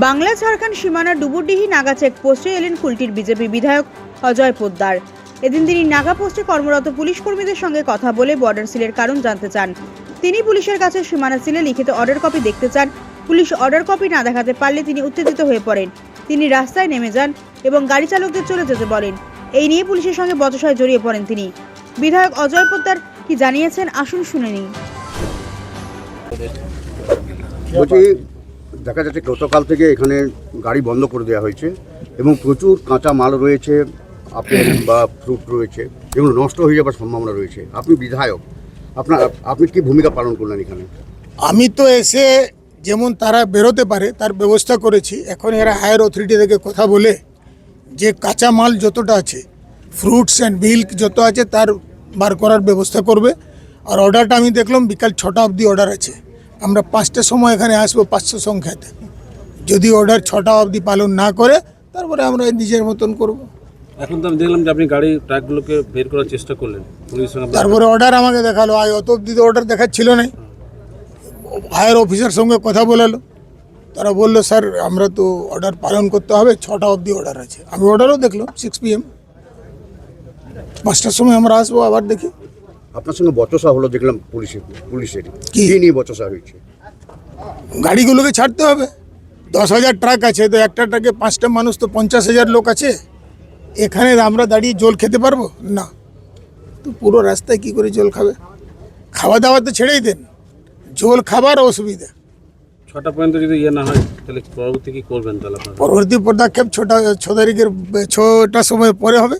বাংলা ঝাড়খণ্ড সীমানা ডুবুডিহি নাগা চেকপোস্টে এলেন কুলটির বিজেপি বিধায়ক অজয় পোদ্দার। এদিন তিনি নাগা পোস্টে কর্মরত পুলিশ কর্মীদের সঙ্গে কথা বলে বর্ডার সিলের কারণ জানতে চান। তিনি পুলিশের কাছে সীমানা সিলে লিখিত অর্ডার কপি দেখতে চান। পুলিশ অর্ডার কপি না দেখাতে পারলে তিনি উত্তেজিত হয়ে পড়েন। তিনি রাস্তায় নেমে যান এবং গাড়ি চালকদের চলে যেতে বলেন। এই নিয়ে পুলিশের সঙ্গে বচসায় জড়িয়ে পড়েন তিনি। বিধায়ক অজয় পোদ্দার কি জানিয়েছেন আসুন শুনে নিন দেখা যাচ্ছে গতকাল থেকে এখানে গাড়ি বন্ধ করে দেওয়া হয়েছে এবং প্রচুর কাঁচা মাল রয়েছে আপেল বা ফ্রুট রয়েছে যেগুলো নষ্ট হয়ে যাবার সম্ভাবনা রয়েছে। আপনি বিধায়ক আপনার আপনি কি ভূমিকা পালন করলেন এখানে? আমি তো এসে যেমন তারা বেরোতে পারে তার ব্যবস্থা করেছি। এখন এরা হায়ার অথরিটি থেকে কথা বলে যে কাঁচা মাল যতটা আছে ফ্রুটস অ্যান্ড মিল্ক যত আছে তার বার করার ব্যবস্থা করবে। আর অর্ডারটা আমি দেখলাম বিকাল ছটা অবধি অর্ডার আছে। আমরা পাঁচটার সময় এখানে আসব পাঁচশো সংখ্যাতে। যদি অর্ডার ছটা অবধি পালন না করে তারপরে আমরা নিজের মতন করব। এখন তো আমি দেখলাম যে আপনি গাড়ি ট্রাকগুলোকে বের করার চেষ্টা করলেন তারপরে অর্ডার আমাকে দেখাল আয় অত অবধি তো অর্ডার দেখাচ্ছিল না। হায়ার অফিসার সঙ্গে কথা বলালো। তারা বলল স্যার আমরা তো অর্ডার পালন করতে হবে ছটা অবধি অর্ডার আছে। আমি অর্ডারও দেখলাম সিক্স পিএম পাঁচটার সময় আমরা আসব আবার দেখি। আপনার সঙ্গে বচসা হলো দেখলাম পুলিশের পুলিশের কি? নিয়ে বচসা হয়েছে? গাড়িগুলোকে ছাড়তে হবে। দশ হাজার ট্রাক আছে তো একটা ট্রাকে পাঁচটা মানুষ তো পঞ্চাশ হাজার লোক আছে। এখানে আমরা দাঁড়িয়ে জল খেতে পারব? না। তো পুরো রাস্তায় কি করে জল খাবে? খাওয়া দাওয়া তো ছেড়েই দেন। জল খাবার অসুবিধা। ছটা পর্যন্ত যদি ইয়ে না হয় তাহলে পরবর্তী কি করবেন তাহলে পরবর্তী পদক্ষেপ ছটা ছ তারিখের ছটার সময় পরে হবে।